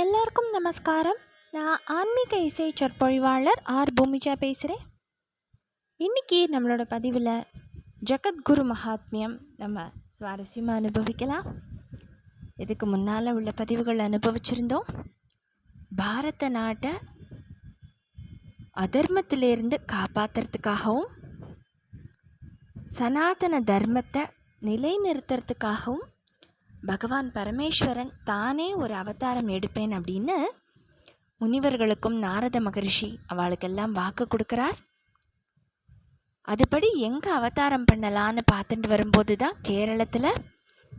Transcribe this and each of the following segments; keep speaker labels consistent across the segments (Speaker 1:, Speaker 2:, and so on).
Speaker 1: எல்லாருக்கும் நமஸ்காரம். நான் ஆன்மீக இசை சொற்பொழிவாளர் ஆர். பூமிஜா பேசுகிறேன் இன்னைக்கு நம்மளோட பதிவில் ஜகத்குரு மகாத்மியம் நம்ம சுவாரஸ்யமாக அனுபவிக்கலாம். இதுக்கு முன்னால் உள்ள பதிவுகள் அனுபவிச்சிருந்தோம். பாரத நாட்டை அதர்மத்திலிருந்து காப்பாற்றுறதுக்காகவும் சனாதன தர்மத்தை நிலைநிறுத்துறதுக்காகவும் பகவான் பரமேஸ்வரன் தானே ஒரு அவதாரம் எடுப்பேன் அப்படின்னு முனிவர்களுக்கும் நாரத மகரிஷி அவளுக்கெல்லாம் வாக்கு கொடுக்குறார். அதுபடி எங்கே அவதாரம் பண்ணலான்னு பார்த்துட்டு வரும்போது தான் கேரளத்தில்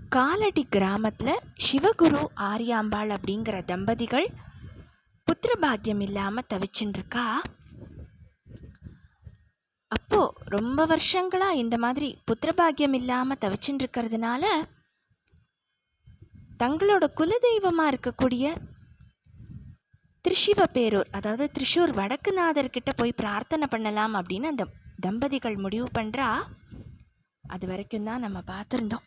Speaker 1: காலடி கிராமத்தில் சிவகுரு ஆரியாம்பாள் அப்படிங்கிற தம்பதிகள் புத்திர பாக்கியம் இல்லாமல் தவிச்சுட்டு இருக்கா அப்போ ரொம்ப வருஷங்களா இந்த மாதிரி புத்திர பாக்கியம் இல்லாமல் தவிச்சுட்டு இருக்கிறதுனால தங்களோட குலதெய்வமாக இருக்கக்கூடிய திரிசிவ பேரூர் அதாவது திரிஷூர் வடக்குநாதர் கிட்ட போய் பிரார்த்தனை பண்ணலாம் அப்படின்னு அந்த தம்பதிகள் முடிவு பண்ணுறா அது வரைக்கும் தான் நம்ம பார்த்துருந்தோம்.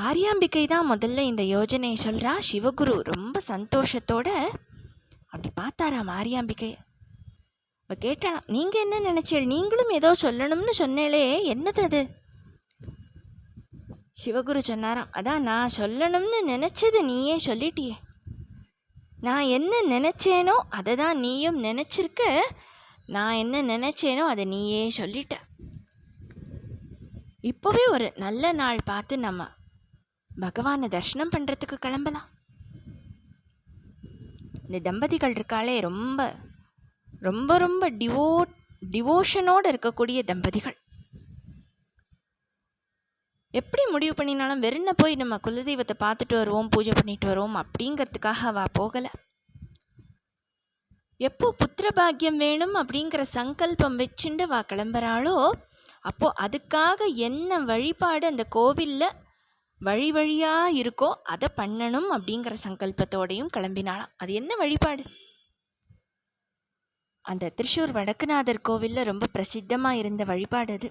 Speaker 1: ஆரியாம்பிகை தான் முதல்ல இந்த யோஜனையை சொல்கிறா சிவகுரு ரொம்ப சந்தோஷத்தோட அப்படி பார்த்தாராம் ஆரியாம்பிகை அவ கேட்டாலாம் நீங்கள் என்ன நினைச்சீள் நீங்களும் ஏதோ சொல்லணும்னு சொன்னேளே என்னது அது? சிவகுரு சொன்னாராம் அதான் நான் சொல்லணும்னு நினச்சது நீயே சொல்லிட்டியே. நான் என்ன நினச்சேனோ அதை தான் நீயும் நினச்சிருக்க. நான் என்ன நினச்சேனோ அதை நீயே சொல்லிட்ட. இப்போவே ஒரு நல்ல நாள் பார்த்து நம்ம பகவானை தர்ஷனம் பண்ணுறதுக்கு கிளம்பலாம். இந்த தம்பதிகள் இருக்காளே ரொம்ப ரொம்ப ரொம்ப டிவோ டிவோஷனோடு இருக்கக்கூடிய தம்பதிகள். எப்படி முடிவு பண்ணினாலும் வெறுன போய் நம்ம குலதெய்வத்தை பார்த்துட்டு வருவோம் பூஜை பண்ணிட்டு வருவோம் அப்படிங்கிறதுக்காக அவள் போகலை. எப்போ புத்திர பாக்கியம் வேணும் அப்படிங்கிற சங்கல்பம் வச்சுண்டு வா கிளம்புறாளோ அப்போ அதுக்காக என்ன வழிபாடு அந்த கோவிலில் வழி வழியா இருக்கோ அதை பண்ணணும் அப்படிங்கிற சங்கல்பத்தோடையும் கிளம்பினாளாம். அது என்ன வழிபாடு? அந்த திருஷூர் வடக்குநாதர் கோவிலில் ரொம்ப பிரசித்தமாக இருந்த வழிபாடு அது.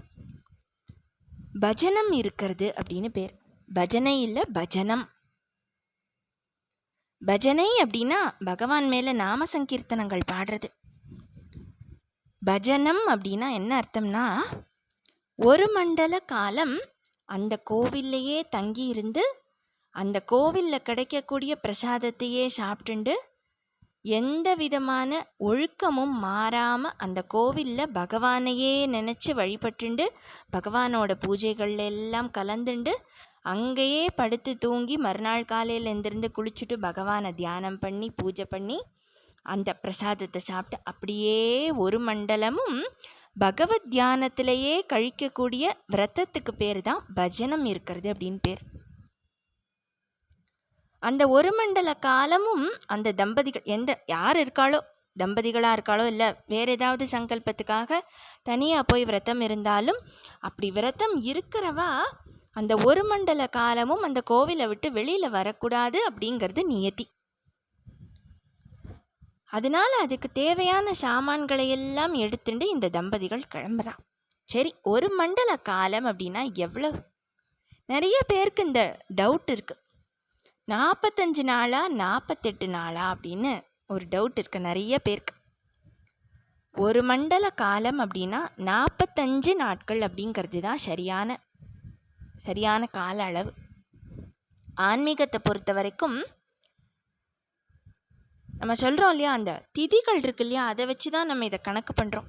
Speaker 1: பஜனம் இருக்கிறது அப்படின்னு பேர். பஜனை இல்லை பஜனம். பஜனை அப்படின்னா பகவான் மேலே நாம சங்கீர்த்தனங்கள் பாடுறது. பஜனம் அப்படின்னா என்ன அர்த்தம்னா ஒரு மண்டல காலம் அந்த கோவில்லையே தங்கி இருந்து அந்த கோவிலில் கிடைக்கக்கூடிய பிரசாதத்தையே சாப்பிட்டுண்டு எந்த விதமான ஒழுக்கமும் மாறாமல் அந்த கோவிலில் பகவானையே நினச்சி வழிபட்டுண்டு பகவானோட பூஜைகள் எல்லாம் கலந்துண்டு அங்கேயே படுத்து தூங்கி மறுநாள் காலையில் எந்திருந்து குளிச்சுட்டு பகவானை தியானம் பண்ணி பூஜை பண்ணி அந்த பிரசாதத்தை சாப்பிட்டு அப்படியே ஒரு மண்டலமும் பகவத் தியானத்திலேயே கழிக்கக்கூடிய விரதத்துக்கு பேர் தான் பஜனம் இருக்கிறது அப்படின்னு பேர். அந்த ஒரு மண்டல காலமும் அந்த தம்பதிகள் எந்த யார் இருக்காளோ தம்பதிகளாக இருக்காளோ இல்லை வேறு ஏதாவது சங்கல்பத்துக்காக தனியாக போய் விரதம் இருந்தாலும் அப்படி விரதம் இருக்கிறவா அந்த ஒரு மண்டல காலமும் அந்த கோவிலை விட்டு வெளியில் வரக்கூடாது அப்படிங்கிறது நியதி. அதனால அதுக்கு தேவையான சாமான்களை எல்லாம் எடுத்துட்டு இந்த தம்பதிகள் கிளம்புறான். சரி ஒரு மண்டல காலம் அப்படின்னா எவ்வளவு? நிறைய பேருக்கு இந்த டவுட் இருக்குது நாற்பத்தஞ்சு நாளா நாற்பத்தெட்டு நாளா அப்படின்னு ஒரு டவுட் இருக்கு. நிறைய பேருக்கு. ஒரு மண்டல காலம் அப்படின்னா நாற்பத்தஞ்சு நாட்கள் அப்படிங்கிறது தான் சரியான சரியான கால அளவு. ஆன்மீகத்தை பொறுத்த வரைக்கும் நம்ம சொல்கிறோம் இல்லையா அந்த திதிகள் இருக்கு இல்லையா அதை வச்சு தான் நம்ம இதை கணக்கு பண்ணுறோம்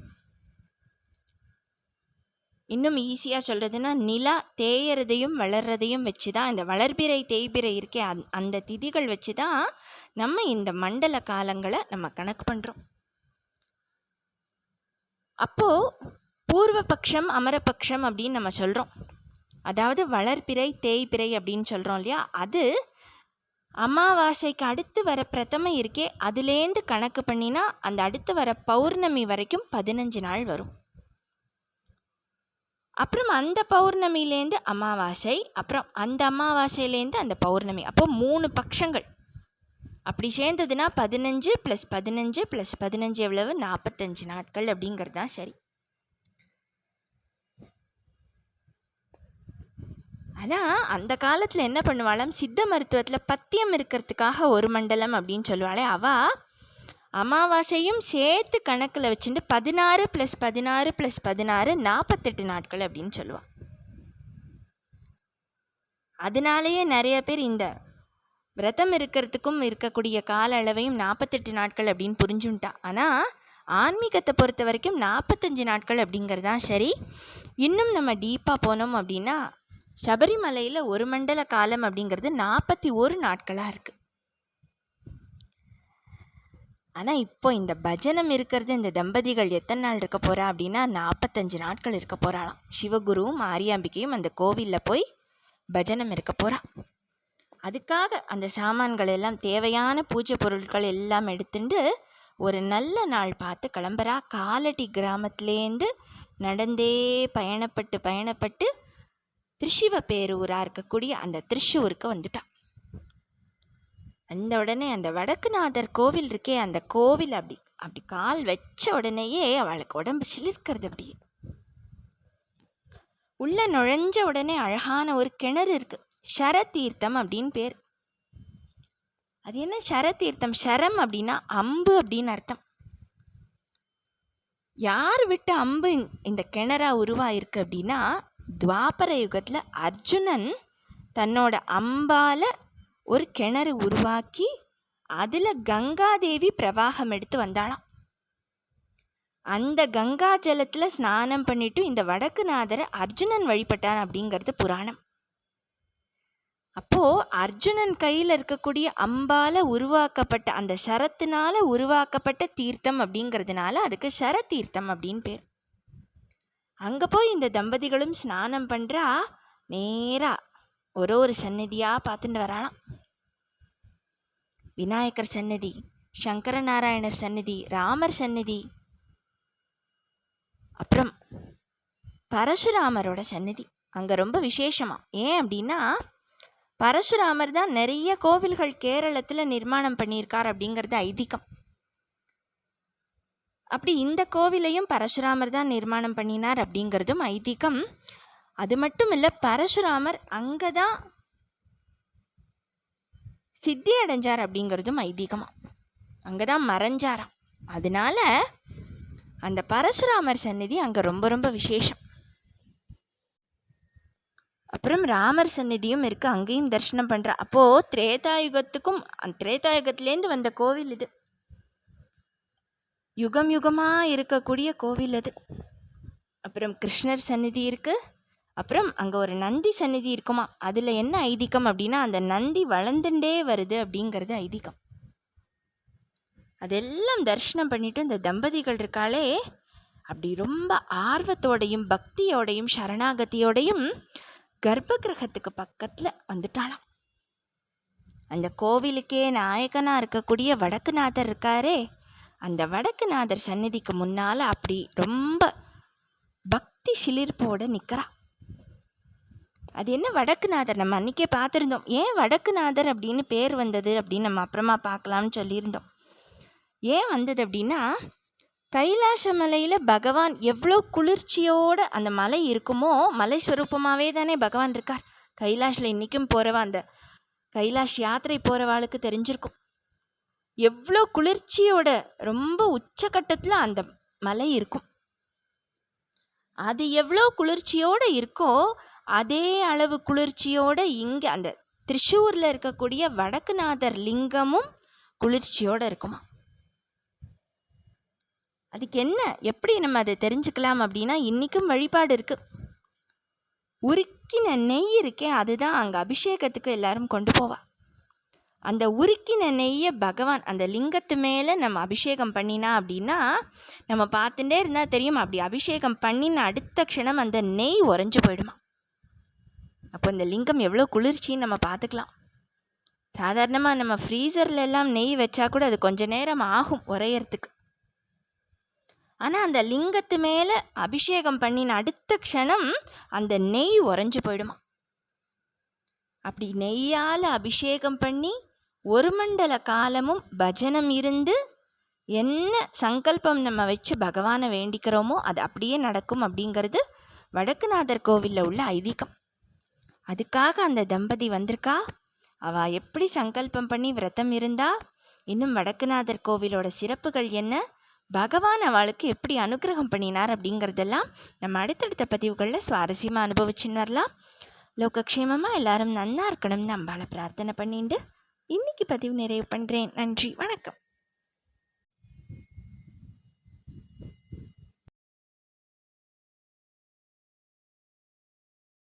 Speaker 1: இன்னும் ஈஸியாக சொல்கிறதுன்னா நிலா தேயறதையும் வளர்றதையும் வச்சு தான் இந்த வளர்பிறை தேய்பிறை இருக்கே அந் அந்த திதிகள் வச்சு தான் நம்ம இந்த மண்டல காலங்களை நம்ம கணக்கு பண்ணுறோம் அப்போது பூர்வபக்ஷம் அமரபக்ஷம் அப்படின்னு நம்ம சொல்கிறோம் அதாவது வளர்பிறை தேய்பிறை அப்படின்னு சொல்கிறோம் இல்லையா? அது அமாவாசைக்கு அடுத்து வர பிரதமை இருக்கே அதுலேருந்து கணக்கு பண்ணினா அந்த அடுத்து வர பௌர்ணமி வரைக்கும் பதினஞ்சு நாள் வரும். அப்புறம் அந்த பௌர்ணமிலேருந்து அமாவாசை அப்புறம் அந்த அமாவாசையிலேருந்து அந்த பௌர்ணமி. அப்போ மூணு பட்சங்கள் அப்படி சேர்ந்ததுன்னா பதினஞ்சு ப்ளஸ் பதினஞ்சு ப்ளஸ் பதினஞ்சு எவ்வளவு? நாற்பத்தஞ்சு நாட்கள் அப்படிங்கிறது தான் சரி. ஆனால் அந்த காலத்தில் என்ன பண்ணுவாளாம்? சித்த மருத்துவத்தில் பத்தியம் இருக்கிறதுக்காக ஒரு மண்டலம் அப்படின்னு சொல்லுவாளே அவள் அமாவாசையும் சேர்த்து கணக்கில் வச்சுட்டு பதினாறு ப்ளஸ் பதினாறு ப்ளஸ் பதினாறு நாற்பத்தெட்டு நாட்கள் அப்படின்னு சொல்லுவாள் அதனாலேயே நிறைய பேர் இந்த விரதம் இருக்கிறதுக்கும் இருக்கக்கூடிய கால அளவையும் நாற்பத்தெட்டு நாட்கள் அப்படின்னு புரிஞ்சுன்ட்டா ஆனால் ஆன்மீகத்தை பொறுத்த வரைக்கும் நாற்பத்தஞ்சு நாட்கள் அப்படிங்கிறது தான் சரி. இன்னும் நம்ம டீப்பாக போனோம் அப்படின்னா சபரிமலையில் ஒரு மண்டல காலம் அப்படிங்கிறது நாற்பத்தி ஒரு நாட்களாக இருக்குது ஆனால் இப்போ இந்த பஜனம் இருக்கிறது இந்த தம்பதிகள் எத்தனை நாள் இருக்க போகிறா அப்படின்னா நாற்பத்தஞ்சு நாட்கள் இருக்க போகிறாளாம் சிவகுருவும் ஆரியாம்பிகையும் அந்த கோவிலில் போய் பஜனம் இருக்க போகிறா அதுக்காக அந்த சாமான்கள் எல்லாம் தேவையான பூஜை பொருட்கள் எல்லாம் எடுத்துட்டு ஒரு நல்ல நாள் பார்த்து கிளம்புறா. காலட்டி கிராமத்துலேருந்து நடந்தே பயணப்பட்டு பயணப்பட்டு திருஷிவ பேரூராக இருக்கக்கூடிய அந்த திருஷூருக்கு வந்துட்டான் அந்த உடனே அந்த வடக்குநாதர் கோவில் இருக்கே அந்த கோவில் அப்படி அப்படி கால் வச்ச உடனேயே அவளுக்கு உடம்பு சிலிர்க்கிறது அப்படியே. உள்ள நுழைஞ்ச உடனே அழகான ஒரு கிணறு இருக்கு. ஷரதீர்த்தம் அப்படின்னு பேர். அது என்ன ஷரதீர்த்தம் ஷரம் அப்படின்னா அம்பு அப்படின்னு அர்த்தம். யார் விட்ட அம்பு இந்த கிணறா உருவாயிருக்கு அப்படின்னா துவாபர யுகத்தில் அர்ஜுனன் தன்னோட அம்பால ஒரு கிணறு உருவாக்கி அதில் கங்காதேவி பிரவாகம் எடுத்து வந்தாளாம். அந்த கங்கா ஜலத்தில் ஸ்நானம் பண்ணிட்டு இந்த வடக்குநாதரை அர்ஜுனன் வழிபட்டான் அப்படிங்கிறது புராணம். அப்போ அர்ஜுனன் கையில் இருக்கக்கூடிய அம்பால உருவாக்கப்பட்ட அந்த சரத்தினால உருவாக்கப்பட்ட தீர்த்தம் அப்படிங்கிறதுனால அதுக்கு சர தீர்த்தம் அப்படின்னு பேர். அங்க போய் இந்த தம்பதிகளும் ஸ்நானம் பண்றா நேரா ஒரு ஒரு சந்நிதியா பார்த்துட்டு வராளாம். விநாயகர் சன்னதி சங்கரநாராயணர் சன்னதி ராமர் சன்னதி அப்புறம் பரசுராமரோட சன்னதி அங்க ரொம்ப விசேஷமா. ஏன் அப்படின்னா பரசுராமர் தான் நிறைய கோவில்கள் கேரளத்துல நிர்மாணம் பண்ணியிருக்கார் அப்படிங்கிறது ஐதீகம். அப்படி இந்த கோவிலையும் பரசுராமர் தான் நிர்மாணம் பண்ணினார் அப்படிங்கிறதும் ஐதீகம். அது மட்டும் இல்லை பரசுராமர் அங்கே தான் சித்தி அடைஞ்சார் அப்படிங்கிறதும் ஐதீகமாக அங்கே தான் மறைஞ்சாராம். அதனால அந்த பரசுராமர் சந்நிதி அங்கே ரொம்ப ரொம்ப விசேஷம். அப்புறம் ராமர் சந்நிதியும் இருக்குது அங்கேயும் தரிசனம் பண்ணுற அப்போது திரேதாயுகத்துக்கும் அந்த திரேதாயுகத்துலேருந்து வந்த கோவில் இது. யுகம் யுகமாக இருக்கக்கூடிய கோவில் அது. அப்புறம் கிருஷ்ணர் சந்நிதி இருக்குது அப்புறம் அங்கே ஒரு நந்தி சந்நிதி இருக்குமா? அதில் என்ன ஐதீகம் அப்படின்னா அந்த நந்தி வளர்ந்துட்டே வருது அப்படிங்கிறது ஐதீகம். அதெல்லாம் தரிசனம் பண்ணிட்டு இந்த தம்பதிகள் இருக்காளே அப்படி ரொம்ப ஆர்வத்தோடையும் பக்தியோடையும் சரணாகதியோடையும் கர்ப்ப கிரகத்துக்கு பக்கத்தில் வந்துட்டாளாம். அந்த கோவிலுக்கே நாயகனாக இருக்கக்கூடிய வடக்குநாதர் இருக்காரே அந்த வடக்குநாதர் சந்நிதிக்கு முன்னால் அப்படி ரொம்ப பக்தி சிலிர்ப்போடு நிற்கிறா அது என்ன வடக்குநாதர்? நம்ம அன்றைக்கே பார்த்துருந்தோம். ஏன் வடக்குநாதர் அப்படின்னு பேர் வந்தது அப்படின்னு நம்ம அப்புறமா பார்க்கலாம்னு சொல்லியிருந்தோம். ஏன் வந்தது அப்படின்னா கைலாச மலையில் பகவான் எவ்வளோ குளிர்ச்சியோட அந்த மலை இருக்குமோ மலை ஸ்வரூபமாகவே தானே பகவான் இருக்கார். கைலாஷில் இன்றைக்கும் போகிறவா அந்த கைலாஷ் யாத்திரை போகிறவாளுக்கு தெரிஞ்சிருக்கும். எவ்வளோ குளிர்ச்சியோட ரொம்ப உச்சக்கட்டத்தில் அந்த மலை இருக்கும். அது எவ்வளோ குளிர்ச்சியோடு இருக்கோ அதே அளவு குளிர்ச்சியோடு இங்கே அந்த திரிஷூரில் இருக்கக்கூடிய வடக்குநாதர் லிங்கமும் குளிர்ச்சியோட இருக்குமா? அதுக்கு என்ன? எப்படி நம்ம அதை தெரிஞ்சுக்கலாம் அப்படின்னா இன்றைக்கும் வழிபாடு இருக்குது உருக்கின நெய் இருக்கே அதுதான் அங்கே அபிஷேகத்துக்கு எல்லாரும் கொண்டு போவா. அந்த உருக்கின நெய்யை பகவான் அந்த லிங்கத்து மேலே நம்ம அபிஷேகம் பண்ணினா அப்படின்னா நம்ம பார்த்துட்டே இருந்தால் தெரியும் அப்படி அபிஷேகம் பண்ணின அடுத்த க்ஷணம் அந்த நெய் உறைஞ்சு போயிடுமா? அப்போ இந்த லிங்கம் எவ்வளோ குளிர்ச்சின்னு நம்ம பார்த்துக்கலாம். சாதாரணமாக நம்ம ஃப்ரீசரில் எல்லாம் நெய் வச்சா கூட அது கொஞ்ச நேரம் ஆகும் உரையறதுக்கு. ஆனால் அந்த லிங்கத்து மேலே அபிஷேகம் பண்ணின அடுத்த க்ஷணம் அந்த நெய் உறைஞ்சு போயிடுமா. அப்படி நெய்யால் அபிஷேகம் பண்ணி ஒரு மண்டல காலமும் பஜனம் இருந்து என்ன சங்கல்பம் நம்ம வச்சு பகவானை வேண்டிக்கிறோமோ அது அப்படியே நடக்கும் அப்படிங்கிறது வடக்குநாதர் கோவிலில் உள்ள ஐதீகம். அதுக்காக அந்த தம்பதி வந்திருக்கா? அவ எப்படி சங்கல்பம் பண்ணி விரதம் இருந்தா? இன்னும் வடக்குநாதர் கோவிலோட சிறப்புகள் என்ன? பகவான் அவளுக்கு எப்படி அனுகிரகம் பண்ணினார் அப்படிங்கிறதெல்லாம் நம்ம அடுத்தடுத்த பதிவுகளில் சுவாரஸ்யமாக அனுபவிச்சுன்னு வரலாம். லோகக்ஷேமமாக எல்லாரும் நன்னா இருக்கணும்னு அம்பாளை பிரார்த்தனை பண்ணிட்டு இன்னைக்கு பதிவு நிறைவு பண்ணுறேன் நன்றி. வணக்கம்.